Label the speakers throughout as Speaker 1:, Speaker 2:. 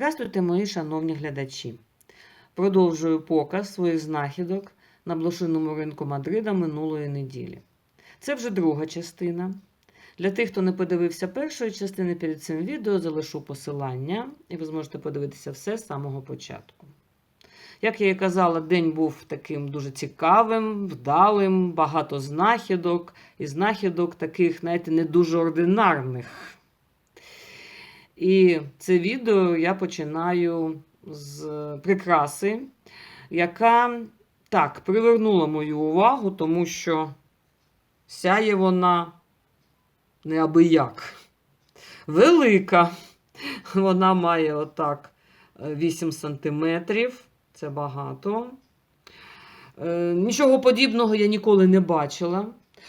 Speaker 1: Здравствуйте, мої шановні глядачі. Продовжую показ своїх знахідок на блошиному ринку Мадрида минулої неділі. Це вже друга частина. Для тих, хто не подивився першої частини перед цим відео, залишу посилання, і ви зможете подивитися все з самого початку. Як я і казала, день був таким дуже цікавим, вдалим, багато знахідок, і знахідок таких, знаєте, не дуже ординарних. І це відео я починаю з прикраси, яка так привернула мою увагу, тому що сяє вона неабияк. Велика. Вона має отак 8 сантиметрів. Це багато. Е, Нічого подібного я ніколи не бачила.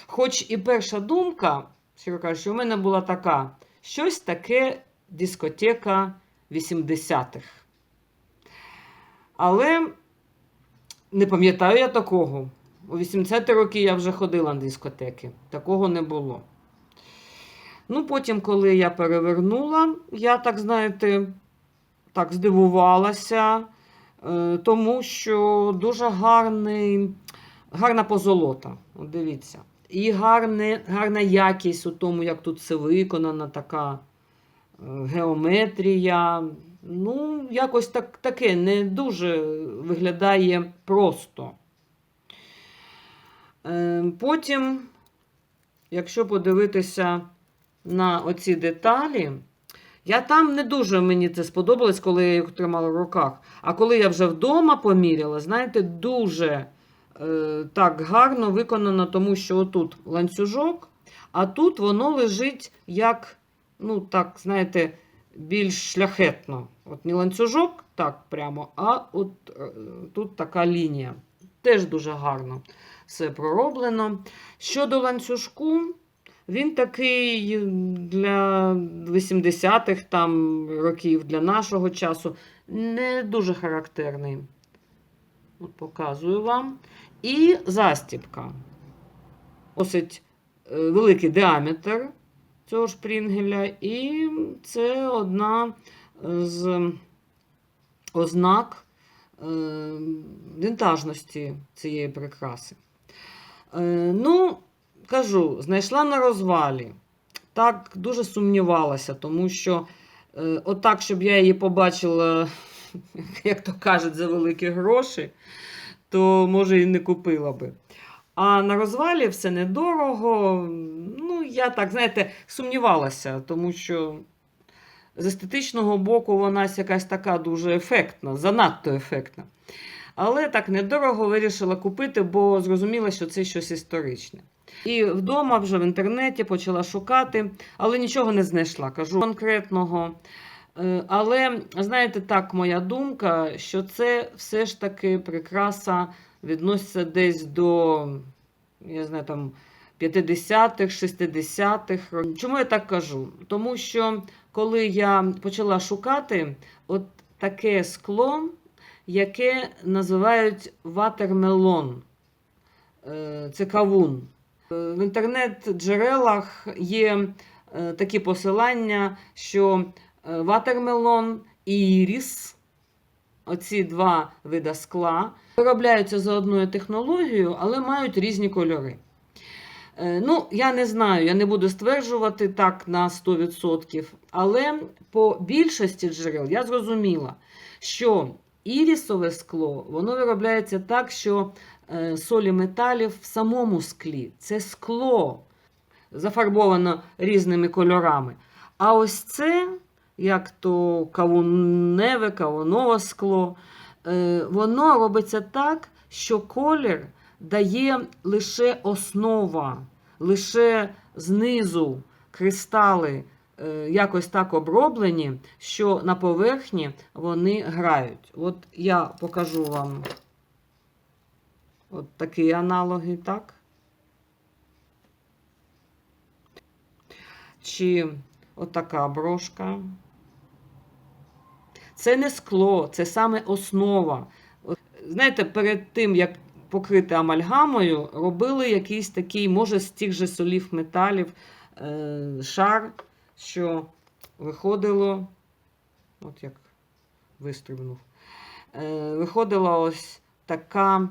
Speaker 1: Хоч і перша думка, щиро кажучи, у мене була така: щось таке дискотека 80-х. Але не пам'ятаю я такого. У 80-ті роки я вже ходила на дискотеки. Такого не було. Ну, потім, коли я перевернула, я так, знаєте, так здивувалася, е, тому що дуже гарний, гарна позолота. От дивіться. І гарне, гарна якість у тому, як тут все виконано, така геометрія. Ну, якось так, таке не дуже виглядає просто. Е, Потім, якщо подивитися на оці деталі, я там не дуже мені це сподобалось, коли я їх тримала в руках. А коли я вже вдома поміряла, знаєте, дуже е, так гарно виконано, тому що отут ланцюжок, а тут воно лежить як, ну так, знаєте, більш шляхетно. От не ланцюжок, так прямо, а от е, тут така лінія. Теж дуже гарно все пророблено. Щодо ланцюжку, він такий для 80-х там років, для нашого часу, не дуже характерний. От показую вам. І застібка. Досить е, великий діаметр цього шпрінгеля, і це одна з ознак е, вінтажності цієї прикраси. Е, Ну, кажу, знайшла на розвалі. Так дуже сумнівалася, тому що е, отак, щоб я її побачила, як то кажуть, за великі гроші, то може і не купила би. А на розвалі все недорого. Ну, я так, знаєте, сумнівалася, тому що з естетичного боку вона якась така дуже ефектна, занадто ефектна. Але так недорого вирішила купити, бо зрозуміла, що це щось історичне. І вдома вже в інтернеті почала шукати, але нічого не знайшла. Кажу конкретного. Е, Але, знаєте, так, моя думка, що це все ж таки прикраса відноситься десь до, я знаю, там 50-х, 60-х. Чому я так кажу? Тому що коли я почала шукати от таке скло, яке називають ватермелон, Е, це кавун. Е, В інтернет-джерелах є е, такі посилання, що ватермелон і іріс, оці два вида скла, виробляються за одною технологією, але мають різні кольори. Е, Ну, я не знаю, я не буду стверджувати так на 100%, але по більшості джерел я зрозуміла, що ірісове скло воно виробляється так, що е, солі металів в самому склі. Це скло зафарбовано різними кольорами. А ось це, як то кавуневе, кавунове скло, е, воно робиться так, що колір дає лише основа, лише знизу кристали е, якось так оброблені, що на поверхні вони грають. От я покажу вам от такі аналоги, так? Чи отака брошка. Це не скло, це саме основа. Знаєте, перед тим, як покрити амальгамою, робили якийсь такий, може, з тих же солів металів е, шар, що виходило, от як вистрибнув. Е, виходила ось така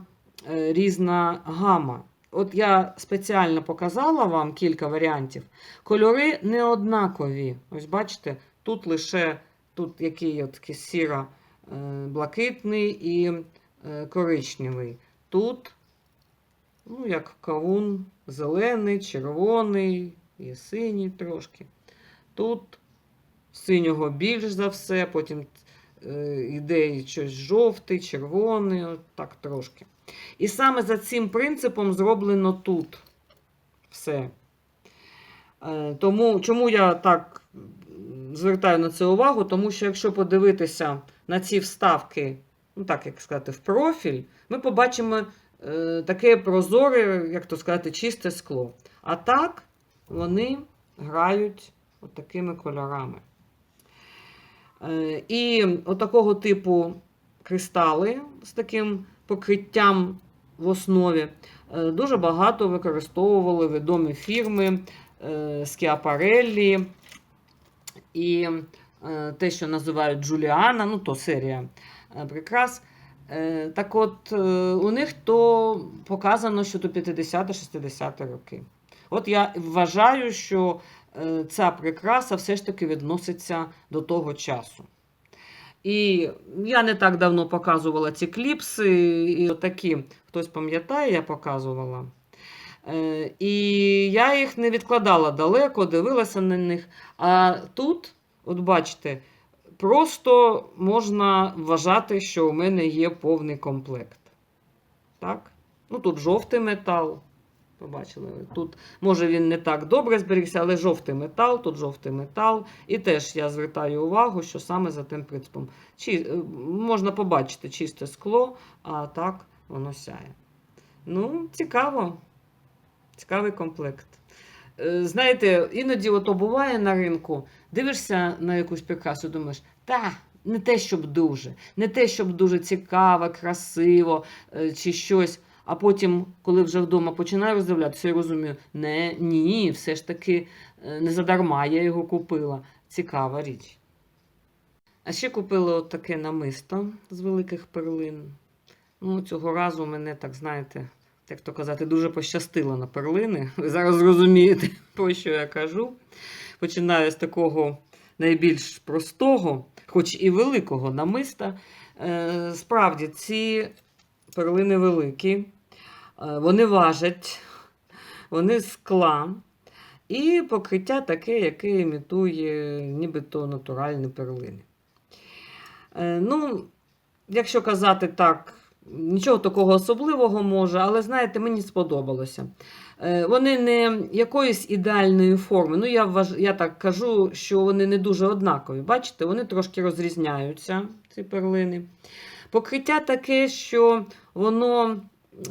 Speaker 1: е, різна гама. От я спеціально показала вам кілька варіантів. Кольори не однакові. Ось бачите, тут лише тут який от сіро е, блакитний і коричневий. Тут, ну, як кавун, зелений, червоний і синій трошки. Тут синього більш за все, потім е, йде і щось жовтий, червоний, так трошки. І саме за цим принципом зроблено тут все. Е, Тому, чому я так звертаю на це увагу? Тому що якщо подивитися на ці вставки, ну так як сказати, в профіль, ми побачимо е, таке прозоре, як то сказати, чисте скло. А так вони грають от такими кольорами. Е, І отакого типу кристали з таким покриттям в основі е, дуже багато використовували відомі фірми е, Скіапареллі і е, те, що називають Джуліана, ну то серія прикрас. Е, Так от, е, у них то показано, що до 50-60 роки. От я вважаю, що е, ця прикраса все ж таки відноситься до того часу. І я не так давно показувала ці кліпси, і такі, хтось пам'ятає, я показувала. Е, І я їх не відкладала далеко, дивилася на них. А тут, от бачите, просто можна вважати, що у мене є повний комплект. Так? Ну, тут жовтий метал. Побачили, тут, може, він не так добре зберігся, але жовтий метал, тут жовтий метал. І теж я звертаю увагу, що саме за тим принципом. Чи, е, можна побачити чисте скло, а так воно сяє. Ну, цікаво. Цікавий комплект. Е, Знаєте, іноді ото буває на ринку, дивишся на якусь прикрасу, думаєш, та, не те, щоб дуже, не те, щоб дуже цікаво, красиво е, чи щось. А потім, коли вже вдома починаю роздивлятися, я розумію, не, ні, все ж таки е, не задарма я його купила. Цікава річ. А ще купила от таке намисто з великих перлин. Ну, цього разу мене, так знаєте, як то казати, дуже пощастило на перлини. Ви зараз зрозумієте, про що я кажу. Починаю з такого найбільш простого, хоч і великого намиста. Е, Справді, ці перлини великі, е, вони важать, вони скла. І покриття таке, яке імітує нібито натуральні перлини. Е, Ну, якщо казати так, нічого такого особливого може, але знаєте, мені сподобалося. Е, Вони не якоїсь ідеальної форми. Ну, я, вваж... я так кажу, що вони не дуже однакові. Бачите, вони трошки розрізняються, ці перлини. Покриття таке, що воно,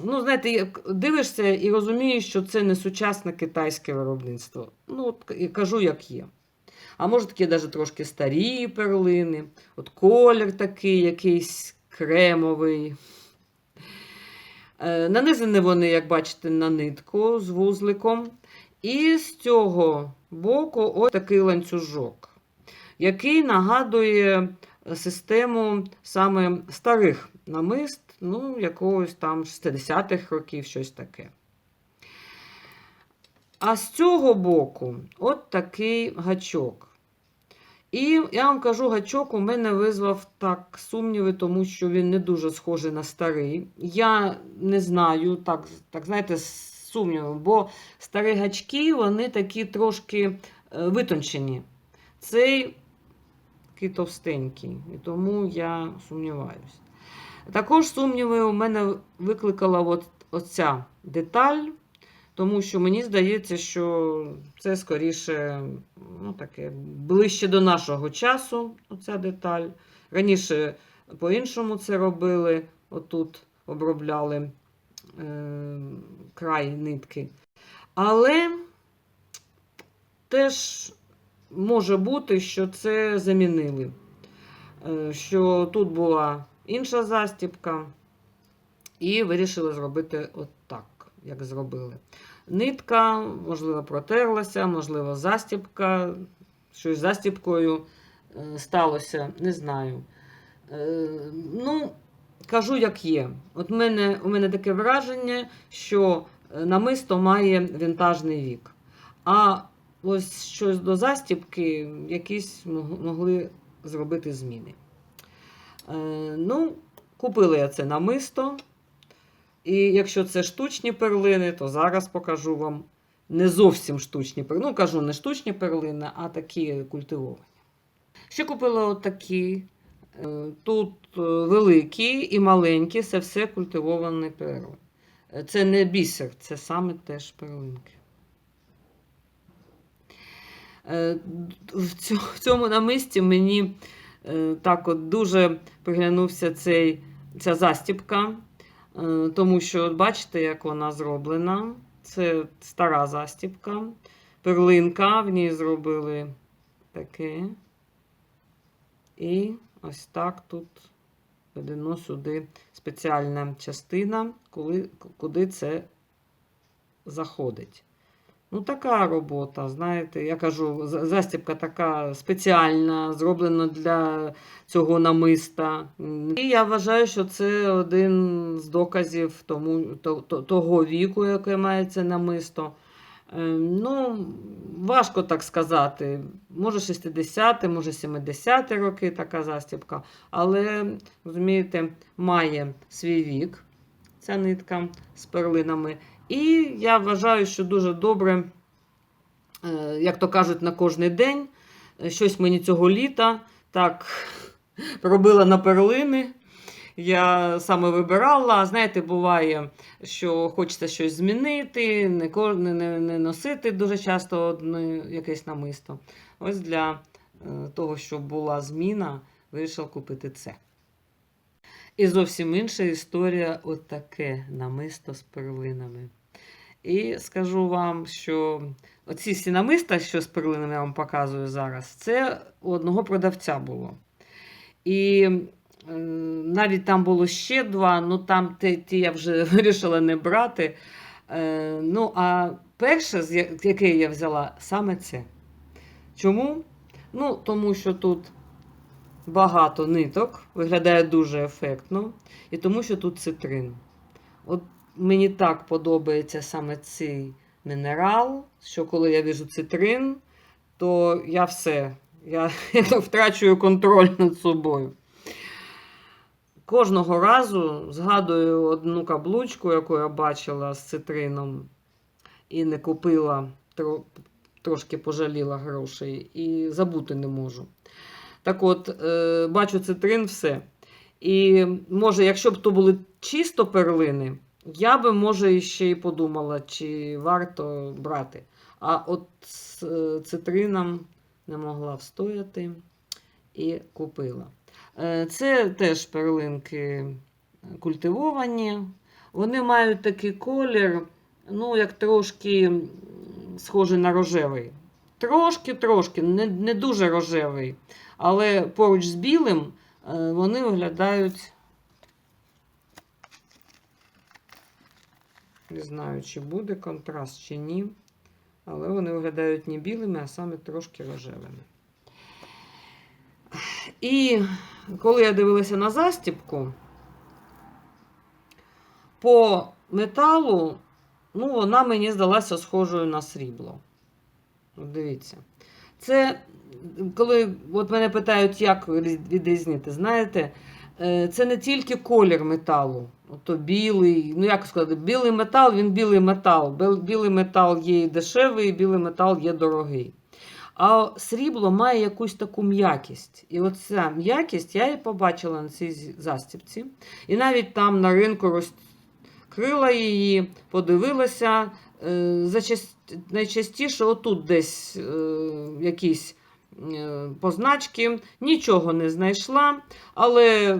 Speaker 1: ну, знаєте, дивишся і розумієш, що це не сучасне китайське виробництво. Ну, от кажу, як є. А може такі навіть трошки старі перлини, от колір такий якийсь кремовий. Е, Нанизані вони, як бачите, на нитку з вузликом. І з цього боку ось такий ланцюжок, який нагадує систему саме старих намист, ну, якогось там 60-х років, щось таке. А з цього боку от такий гачок. І я вам кажу, гачок у мене визвав так сумніви, тому що він не дуже схожий на старий. Я не знаю, так, так знаєте, з сумнівом, бо старі гачки, вони такі трошки е, витончені. Цей такий товстенький, і тому я сумніваюся. Також сумніви у мене викликала от, оця деталь, тому що мені здається, що це скоріше ну, таке, ближче до нашого часу, оця деталь. Раніше по-іншому це робили, отут обробляли е, край нитки. Але теж може бути, що це замінили. Е, Що тут була інша застібка, і вирішили зробити отак, як зробили. Нитка, можливо, протерлася, можливо, застібка. Щось з застібкою е, сталося, не знаю. Е, ну, кажу, як є. От мене, у мене таке враження, що е, намисто має вінтажний вік. А ось щось до застібки якісь могли зробити зміни. Ну, купила я це намисто. І якщо це штучні перлини, то зараз покажу вам не зовсім штучні перлини. Ну, кажу, не штучні перлини, а такі культивовані. Ще купила отакі. Е, Тут е, великі і маленькі, це все культивовані перли. Це не бісер, це саме теж перлинки. Е, В цьому, намисті мені так от дуже приглянувся цей, ця застібка, е, тому що, от бачите, як вона зроблена. Це стара застібка. Перлинка, в ній зробили таке. І ось так тут ведено сюди спеціальна частина, куди це заходить. Ну, така робота, знаєте, я кажу, застібка така спеціальна, зроблена для цього намиста. І я вважаю, що це один з доказів тому, то- то- того віку, яке має це намисто. Е, Ну, важко так сказати. Може 60, може 70-ті роки така застібка, але, розумієте, має свій вік ця нитка з перлинами. І я вважаю, що дуже добре, е, як то кажуть, на кожний день. Щось мені цього літа так робила на перлини. Я саме вибирала. Знаєте, буває, що хочеться щось змінити, не, не, не, носити дуже часто одне якесь намисто. Ось для е, того, щоб була зміна, вирішив купити це. І зовсім інша історія отаке намисто з перлинами. І скажу вам, що оці всі намиста, що з перлинами я вам показую зараз, це у одного продавця було. І навіть там було ще два, ну там ті, ті я вже вирішила не брати. Е, ну, а перше, яке я взяла, саме це. Чому? Ну, тому що тут багато ниток, виглядає дуже ефектно, і тому що тут цитрин. От мені так подобається саме цей мінерал, що коли я віжу цитрин, то я все, я, я втрачую контроль над собою. Кожного разу згадую одну каблучку, яку я бачила з цитрином, і не купила, тро- трошки пожаліла грошей, і забути не можу. Так от, е, бачу цитрин, все. І може, якщо б то були чисто перлини, я би, може, ще й подумала, чи варто брати. А от з е, цитрином не могла встояти і купила. Е, Це теж перлинки культивовані. Вони мають такий колір, ну, як трошки схожий на рожевий. Трошки-трошки, не, не дуже рожевий. Але поруч з білим е, вони виглядають. Не знаю, чи буде контраст, чи ні. Але вони виглядають не білими, а саме трошки рожевими. І коли я дивилася на застібку, по металу, ну, вона мені здалася схожою на срібло. От Дивіться. Це, коли от мене питають, як різ- відрізнити, знаєте, це не тільки колір металу, ото білий, ну як сказати, білий метал, він білий метал. Білий метал є і дешевий, і білий метал є дорогий. А срібло має якусь таку м'якість. І оця м'якість я і побачила на цій застібці. І навіть там на ринку розкрила її, подивилася. Е, зачаст... Найчастіше отут десь е, якісь е, позначки, нічого не знайшла, але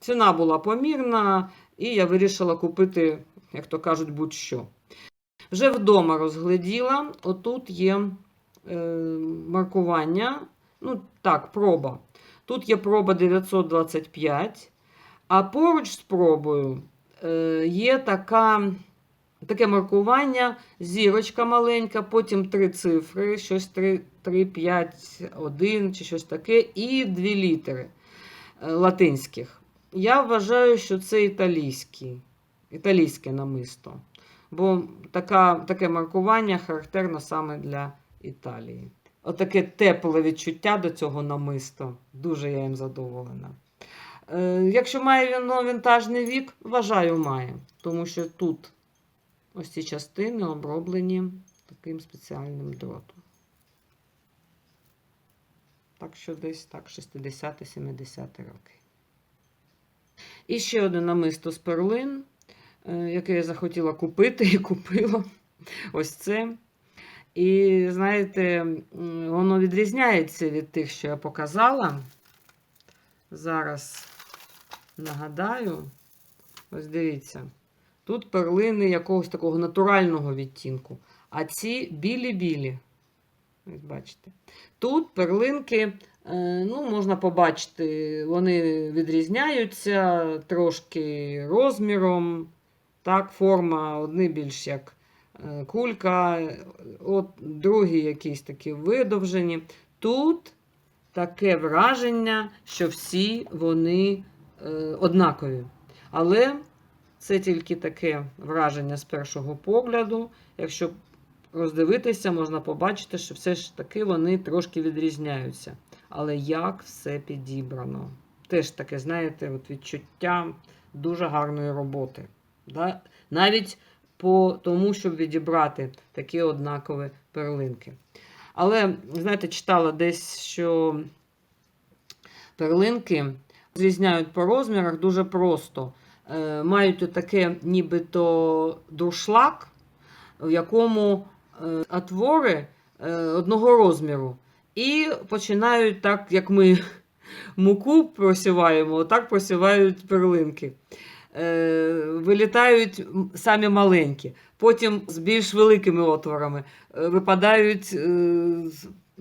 Speaker 1: ціна була помірна, і я вирішила купити, як то кажуть, будь-що. Вже вдома розгляділа, отут є е, маркування. Ну, так, проба. Тут є проба 925, а поруч з пробою е, є така, таке маркування, зірочка маленька, потім три цифри, щось 3, 3, 5, 1 чи щось таке, і дві літери. е, латинських. Я вважаю, що це італійський, італійське намисто. Бо така, таке маркування характерно саме для Італії. Отаке тепле відчуття до цього намисто. Дуже я їм задоволена. Е, якщо має воно вінтажний вік, вважаю, має. Тому що тут ось ці частини оброблені таким спеціальним дротом. Так що десь так, 60-70 роки. І ще одне намисто з перлин, е, яке я захотіла купити і купила. Ось це. І знаєте, воно відрізняється від тих, що я показала. Зараз нагадаю. Ось дивіться. Тут перлини якогось такого натурального відтінку, а ці білі-білі. Бачите. Тут перлинки, е, ну, можна побачити, вони відрізняються трошки розміром. Так, форма одні більш як е, кулька, от другі якісь такі видовжені. Тут таке враження, що всі вони е, однакові. Але це тільки таке враження з першого погляду. Якщо роздивитися, можна побачити, що все ж таки вони трошки відрізняються. Але як все підібрано? Теж таке, знаєте, от відчуття дуже гарної роботи. Да? Навіть по тому, щоб відібрати такі однакові перлинки. Але, знаєте, читала десь, що перлинки зрізняють по розмірах дуже просто. Е, мають таке нібито дуршлаг, в якому е, отвори е, одного розміру. І починають так, як ми муку просіваємо, так просівають перлинки. Вилітають самі маленькі, потім з більш великими отворами випадають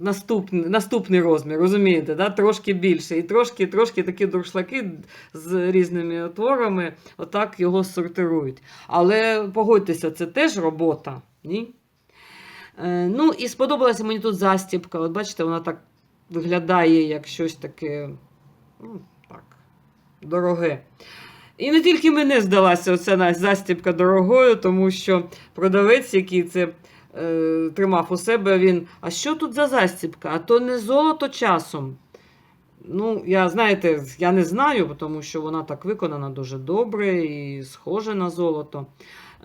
Speaker 1: наступний, наступний розмір, розумієте, да? трошки більше. І трошки, трошки такі дуршлаки з різними отворами, отак його сортирують. Але погодьтеся, це теж робота. Ні? Е, ну, і сподобалася мені тут застібка. От бачите, вона так виглядає як щось таке ну, так, дороге. І не тільки мене здалася оця застібка дорогою, тому що продавець, який це е, тримав у себе, він. А що тут за застібка? А то не золото часом. Ну, я, знаєте, я не знаю, тому що вона так виконана дуже добре і схоже на золото.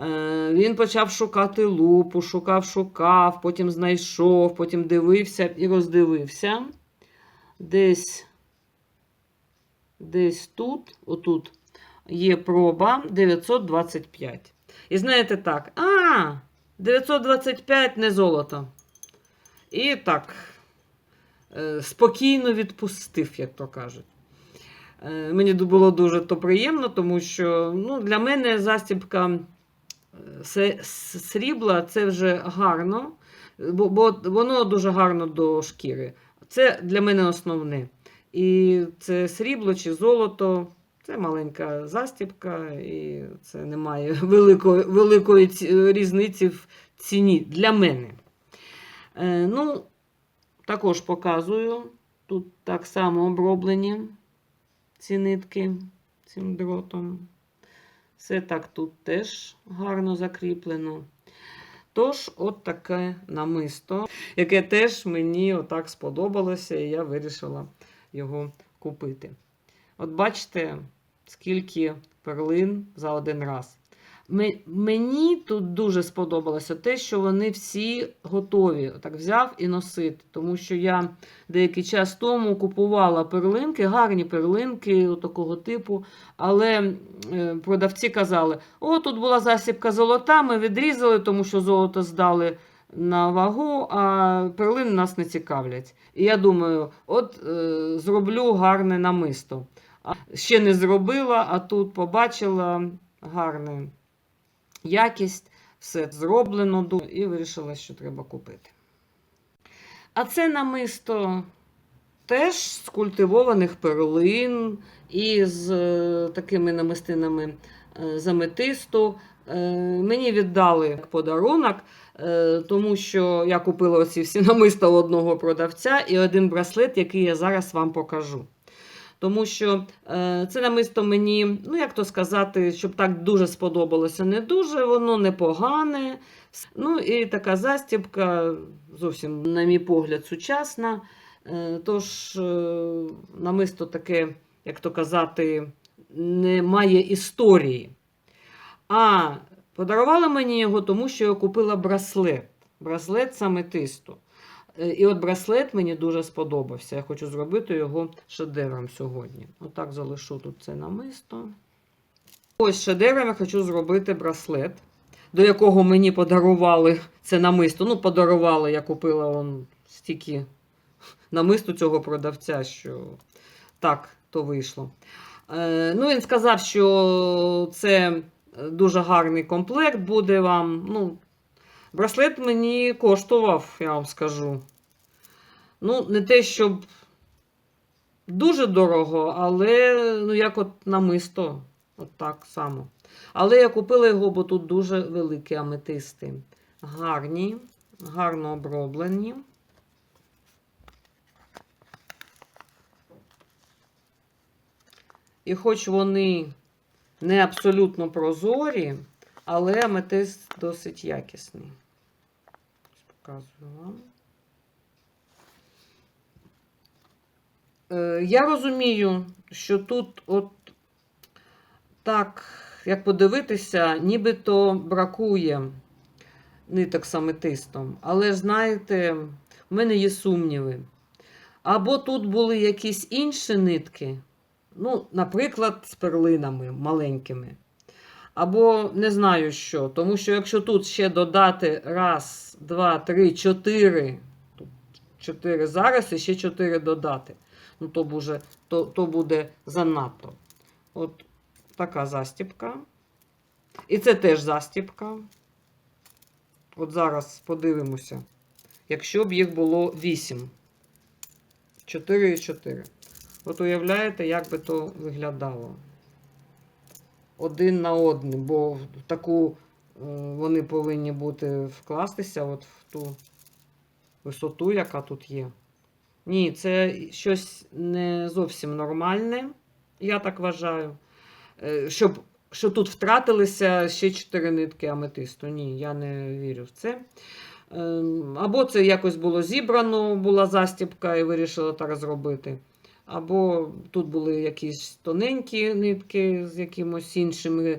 Speaker 1: Е, він почав шукати лупу, шукав, шукав, потім знайшов, потім дивився і роздивився. Десь, десь тут, отут, є проба 925. І знаєте так, а, 925 не золото. І так, е, спокійно відпустив, як то кажуть. Е, Мені було дуже то приємно, тому що ну, для мене застібка е, срібла це вже гарно, бо воно дуже гарно до шкіри. Це для мене основне. І це срібло чи золото, це маленька застібка, і це немає великої, великої різниці в ціні для мене. Е, ну, також показую. Тут так само оброблені ці нитки цим дротом. Все так тут теж гарно закріплено. Тож, от таке намисто, яке теж мені отак сподобалося, і я вирішила його купити. От бачите, скільки перлин за один раз. Мені тут дуже сподобалося те, що вони всі готові. Так взяв і носити. Тому що я деякий час тому купувала перлинки, гарні перлинки такого типу. Але е, продавці казали: о, тут була засібка золота, ми відрізали, тому що золото здали на вагу, а перлини нас не цікавлять. І я думаю, от е, зроблю гарне намисто. А ще не зробила, а тут побачила гарне якість, все зроблено і вирішила, що треба купити. А це намисто теж з культивованих перлин і з е, такими намистинами е, з аметисту. Е, мені віддали подарунок, е, тому що я купила оці всі намиста одного продавця і один браслет, який я зараз вам покажу. Тому що е, це намисто мені, ну як то сказати, щоб так дуже сподобалося, не дуже, воно непогане. Ну і така застібка, зовсім, на мій погляд, сучасна. Е, Тож, е, намисто таке, як то казати, не має історії. А подарувала мені його, тому що я купила браслет. Браслет з аметисту. Е, І от браслет мені дуже сподобався. Я хочу зробити його шедевром сьогодні. Отак залишу тут це намисто. Ось шедевром я хочу зробити браслет, до якого мені подарували це намисто. Ну, подарували, я купила он стільки намисту цього продавця, що так то вийшло. Е, ну, він сказав, що це дуже гарний комплект буде вам. Ну, браслет мені коштував, я вам скажу. Ну, не те, щоб дуже дорого, але ну, як от намисто, от так само. Але я купила його, бо тут дуже великі аметисти. Гарні, гарно оброблені. І хоч вони не абсолютно прозорі, але аметист досить якісний. Показую вам. Е, Я розумію, що тут, от так, як подивитися, нібито бракує ниток з аметистом. Але знаєте, в мене є сумніви. Або тут були якісь інші нитки, ну, наприклад, з перлинами маленькими. Або не знаю що. Тому що якщо тут ще додати раз, два, три, чотири, чотири зараз і ще чотири додати, ну то буде, то, то буде занадто. От така застіпка. І це теж застіпка. От зараз подивимося. Якщо б їх було 8. 4 і 4. От уявляєте, як би то виглядало? Один на один, бо в таку е, вони повинні бути вкластися от в ту висоту, яка тут є. Ні, це щось не зовсім нормальне, я так вважаю. Е, Щоб, що тут втратилися ще 4 нитки аметисту. Ні, я не вірю в це. Ем, Або це якось було зібрано, була застібка і вирішила так зробити. Або тут були якісь тоненькі нитки з якимось іншими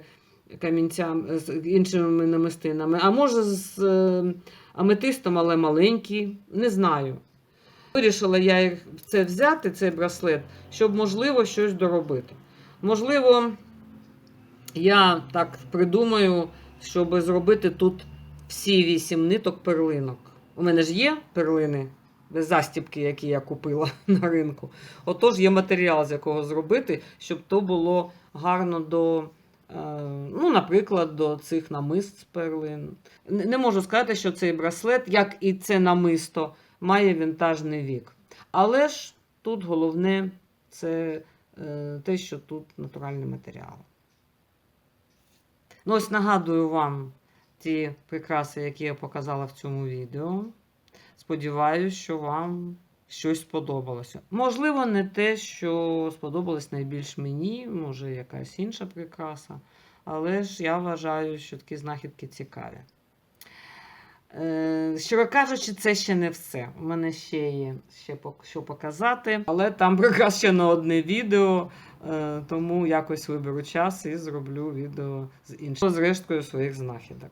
Speaker 1: камінцями, з іншими намистинами. А може з е, аметистом, але маленькі, не знаю. Вирішила я це взяти, цей браслет, щоб, можливо, щось доробити. Можливо, я так придумаю, щоб зробити тут всі вісім ниток перлинок. У мене ж є перлини застібки, які я купила на ринку. Отож, є матеріал, з якого зробити, щоб то було гарно до, е, ну, наприклад, до цих намист з перлин. Не можу сказати, що цей браслет, як і це намисто, має вінтажний вік. Але ж тут головне це е, те, що тут натуральний матеріал. Ну, ось нагадую вам ті прикраси, які я показала в цьому відео. Сподіваюсь, що вам щось сподобалося. Можливо, не те, що сподобалось найбільш мені, може, якась інша прикраса. Але ж я вважаю, що такі знахідки цікаві. Е, щиро кажучи, це ще не все. У мене ще є ще що показати, але там прикрас ще на одне відео, е, тому якось виберу час і зроблю відео з іншим з своїх знахідок.